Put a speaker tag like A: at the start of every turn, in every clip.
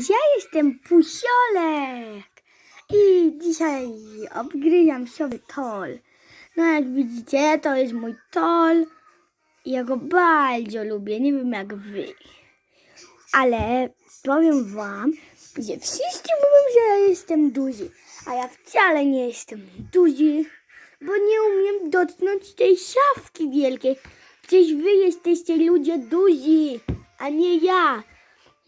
A: Ja jestem Pusiolek i dzisiaj obgryzam sobie tol. No jak widzicie, to jest mój tol ja go bardzo lubię, nie wiem jak wy. Ale powiem wam, że wszyscy mówią, że ja jestem duży, a ja wcale nie jestem duży, bo nie umiem dotknąć tej szafki wielkiej. Przecież wy jesteście ludzie duzi, a nie ja.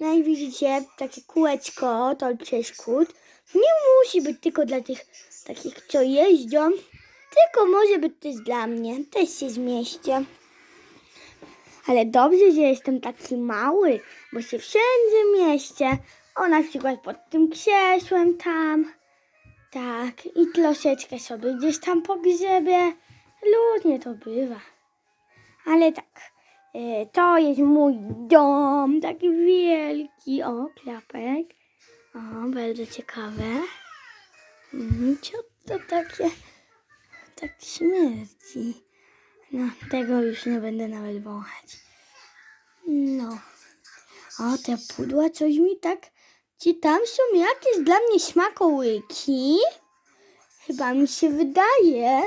A: No i widzicie, takie kółeczko, to przeszkód, nie musi być tylko dla tych takich, co jeżdżą, tylko może być też dla mnie, też się zmieście. Ale dobrze, że jestem taki mały, bo się wszędzie mieście. O, na przykład pod tym krzesłem tam. Tak, i troszeczkę sobie gdzieś tam pogrzebie. Różnie to bywa. Ale tak, to jest mój dom, taki wielki. O, klapek. O, bardzo ciekawe. Mhm, Co to takie, tak śmierdzi. No, tego już nie będę nawet wąchać. No. O, te pudła coś mi tak... Czy tam są jakieś dla mnie smakołyki? Chyba mi się wydaje.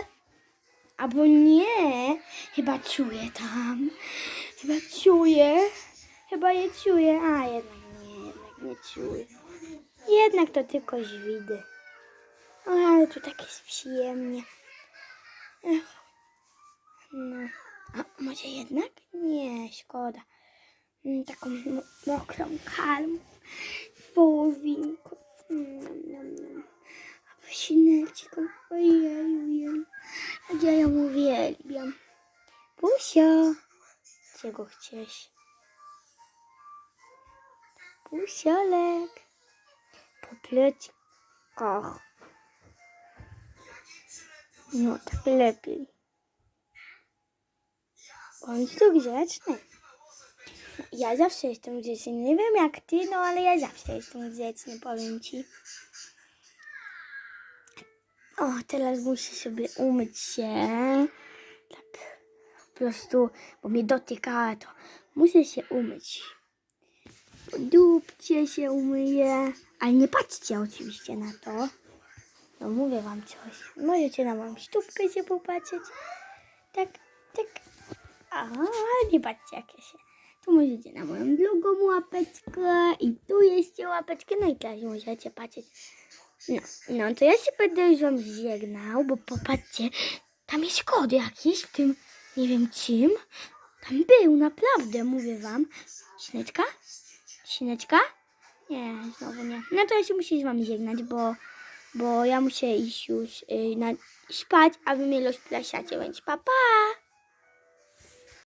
A: Albo nie. Chyba czuję tam. Chyba czuję. Chyba je czuję. A, jednak nie, jednak nie czuję. Jednak to tylko żwidy. O, ale tu tak jest przyjemnie. Ech. No. A może jednak? Nie, szkoda. Mm, Taką mo- mokrą kalmą. Wołowinką. Mm, nom, nom. A Pusio. Czego chcesz? Pusiolek. Po pleckach. No, tak lepiej. Bądź tu grzeczny. Ja zawsze jestem grzeczny. Nie wiem jak ty, no ale ja zawsze jestem grzeczny, powiem ci. O, teraz muszę sobie umyć się. Prostu, bo mnie dotykała to. Muszę się umyć. Dupcie się umyję. Ale nie patrzcie oczywiście na to. No mówię wam coś. Możecie na moją stópkę się popatrzeć. Tak, tak. A, nie patrzcie jak ja się. Tu możecie na moją drugą łapeczkę i tu jeszcze łapeczkę, no i teraz możecie patrzeć. No, no to ja się będę już wam żegnał, bo popatrzcie, tam jest kod jakiś w tym, nie wiem czym. Tam był, naprawdę, mówię wam. Śneczka? Śneczka? Nie, znowu nie. No to ja się muszę z wami żegnać, bo, bo ja muszę iść już y, na, spać, a wy mnie rozpraszacie, więc pa pa!